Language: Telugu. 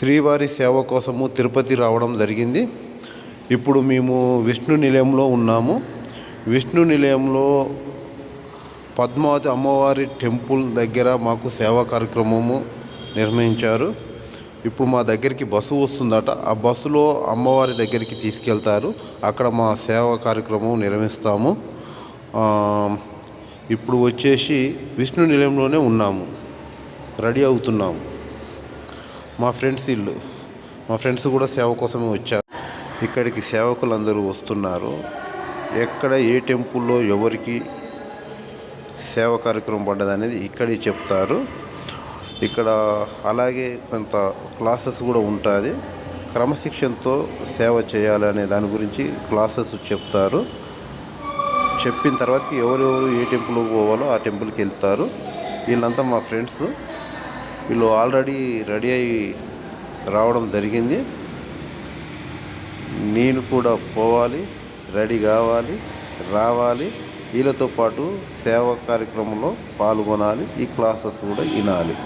శ్రీవారి సేవ కోసము తిరుపతి రావడం జరిగింది. ఇప్పుడు మేము విష్ణు నిలయంలో ఉన్నాము. విష్ణు నిలయంలో పద్మావతి అమ్మవారి టెంపుల్ దగ్గర మాకు సేవా కార్యక్రమము నిర్వహించారు. ఇప్పుడు మా దగ్గరికి బస్సు వస్తుందట. ఆ బస్సులో అమ్మవారి దగ్గరికి తీసుకెళ్తారు. అక్కడ మా సేవా కార్యక్రమం నిర్వహిస్తాము. ఇప్పుడు వచ్చేసి విష్ణు నిలయంలోనే ఉన్నాము. రెడీ అవుతున్నాము. మా ఫ్రెండ్స్ ఇల్లు. మా ఫ్రెండ్స్ కూడా సేవ కోసమే వచ్చారు. ఇక్కడికి సేవకులు అందరూ వస్తున్నారు. ఎక్కడ ఏ టెంపుల్లో ఎవరికి సేవ కార్యక్రమం పడ్డది అనేది ఇక్కడే చెప్తారు. ఇక్కడ అలాగే కొంత క్లాసెస్ కూడా ఉంటుంది. క్రమశిక్షణతో సేవ చేయాలనే దాని గురించి క్లాసెస్ చెప్తారు. చెప్పిన తర్వాతకి ఎవరెవరు ఏ టెంపుల్కి పోవాలో ఆ టెంపుల్కి వెళ్తారు. వీళ్ళంతా మా ఫ్రెండ్స్. వీళ్ళు ఆల్రెడీ రెడీ అయ్యి రావడం జరిగింది. నేను కూడా పోవాలి రెడీ కావాలి రావాలి. వీళ్ళతో పాటు సేవా కార్యక్రమంలో పాల్గొనాలి ఈ క్లాసెస్ కూడా వినాలి.